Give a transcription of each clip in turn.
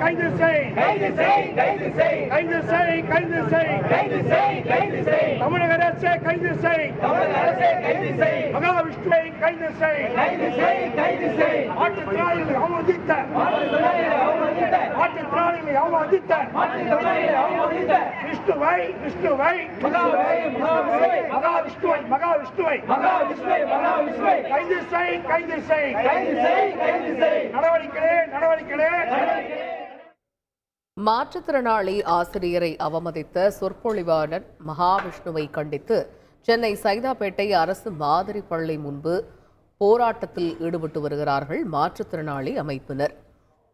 கைது செய் கைது செய் கைது செய் கைது செய் கைது செய் கைது செய் தமிழக அரசே கைது செய் தமிழக அரசை கைது செய் மகாவிஷ்ணுவை கைது செய் கைது செய் கைது செய் மாற்றுத்திறனாளிகளை அவமதித்த மாற்றுத்திறனாளிகளை அவமதித்த மாற்றுத்திறனாளிகளை அவமதித்த மாற்றுத்திறனாளிகளை அவமதித்த விஷ்ணுவை விஷ்ணுவை மகாவிஷ்ணுவை மகாவிஷ்ணுவை மகாவிஷ்ணுவை மகாவிஷ்ணுவை மகாவிஷ்ணுவை மகாவிஷ்ணுவை கைது செய் கைது செய் கைது செய் கைது செய் நடவடிக்கைகளே நடவடிக்கைகளே மாற்றுத்திறனாளி ஆசிரியரை அவமதித்த சொற்பொழிவாளர் மகாவிஷ்ணுவை கண்டித்து சென்னை சைதாப்பேட்டை அரசு மாதிரி பள்ளி முன்பு போராட்டத்தில் ஈடுபட்டு வருகிறார்கள் மாற்றுத்திறனாளி அமைப்பினர்.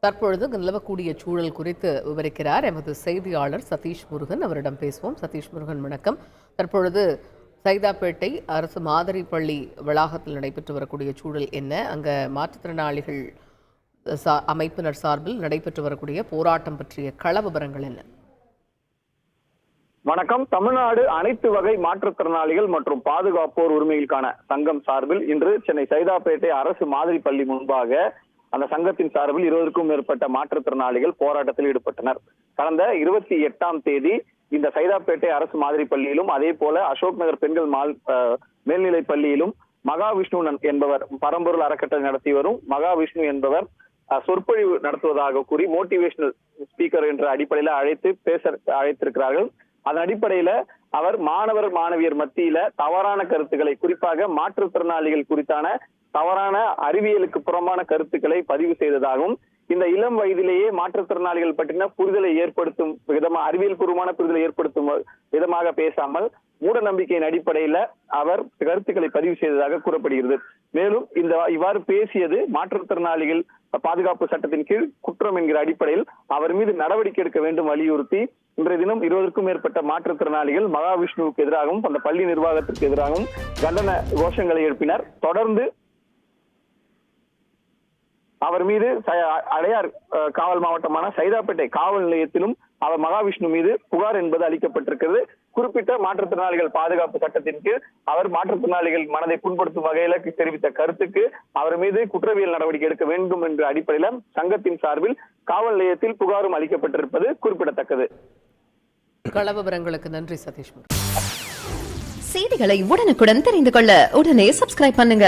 தற்பொழுது நிலவக்கூடிய சூழல் குறித்து விவரிக்கிறார் எமது செய்தியாளர் சதீஷ் முருகன். அவரிடம் பேசுவோம். சதீஷ் முருகன் வணக்கம். தற்பொழுது சைதாப்பேட்டை அரசு மாதிரி பள்ளி வளாகத்தில் நடைபெற்று வரக்கூடிய சூழல் என்ன? அங்கே மாற்றுத்திறனாளிகள் அமைப்பினர் சார்பில் நடைபெற்று வரக்கூடிய போராட்டம் பற்றிய கள விவரங்கள் என்ன? வணக்கம். தமிழ்நாடு அனைத்து வகை மாற்றுத்திறனாளிகள் மற்றும் பாதுகாப்போர் உரிமைகளுக்கான சங்கம் சார்பில் இன்று சென்னை சைதாப்பேட்டை அரசு மாதிரி பள்ளி முன்பாக அந்த சங்கத்தின் சார்பில் இருபதுக்கும் மேற்பட்ட மாற்றுத்திறனாளிகள் போராட்டத்தில் ஈடுபட்டனர். கடந்த இருபத்தி எட்டாம் தேதி இந்த சைதாப்பேட்டை அரசு மாதிரி பள்ளியிலும் அதே போல அசோக் நகர் பெண்கள் மால் மேல்நிலை பள்ளியிலும் மகாவிஷ்ணு என்பவர் பரம்பொருள் அறக்கட்டளை நடத்தி வரும் மகாவிஷ்ணு என்பவர் சொற்பொழிவு நடத்துவதாக கூறி மோட்டிவேஷனல் ஸ்பீக்கர் என்ற அடிப்படையில அழைத்து பேச அழைத்திருக்கிறார்கள். அதன் அடிப்படையில அவர் மாணவர் மாணவியர் மத்தியில தவறான கருத்துக்களை குறிப்பாக மாற்றுத்திறனாளிகள் குறித்தான தவறான அறிவியலுக்கு புறம்பான கருத்துக்களை பதிவு செய்ததாகவும் இந்த இளம் வயதிலேயே மாற்றுத்திறனாளிகள் பற்றின புரிதலை ஏற்படுத்தும் விதமா அறிவியல் பூர்வமான புரிதலை ஏற்படுத்தும் விதமாக பேசாமல் மூட நம்பிக்கையின் அடிப்படையில அவர் கருத்துக்களை பதிவு செய்ததாக கூறப்படுகிறது. மேலும் இந்த இவ்வாறு பேசியது மாற்றுத்திறனாளிகள் பாதுகாப்பு சட்டத்தின் கீழ் குற்றம் என்கிற அடிப்படையில் அவர் மீது நடவடிக்கை எடுக்க வேண்டும் வலியுறுத்தி இன்றைய தினம் இருபதுக்கும் மேற்பட்ட மாற்றுத்திறனாளிகள் மகாவிஷ்ணுவுக்கு எதிராகவும் அந்த பள்ளி நிர்வாகத்திற்கு எதிராகவும் கண்டன கோஷங்களை எழுப்பினர். தொடர்ந்து அவர் மீது அடையார் காவல் மாவட்டமான சைதாப்பேட்டை காவல் நிலையத்திலும் அவர் மகாவிஷ்ணு மீது புகார் என்பது அளிக்கப்பட்டிருக்கிறது. குறிப்பிட்ட மாற்றுத்திறனாளிகள் பாதுகாப்பு சட்டத்தின் கீழ் அவர் மாற்றுத்திறனாளிகள் மனதை புண்படுத்தும் வகையில தெரிவித்த கருத்துக்கு அவர் மீது குற்றவியல் நடவடிக்கை எடுக்க வேண்டும் என்ற அடிப்படையில சங்கத்தின் சார்பில் காவல் நிலையத்தில் புகாரும் அளிக்கப்பட்டிருப்பது குறிப்பிடத்தக்கது. கள விவரங்களுக்கு நன்றி சதீஷ் செய்திகளை உடனுக்குடன் தெரிந்து கொள்ள உடனே சப்ஸ்கிரைப் பண்ணுங்க.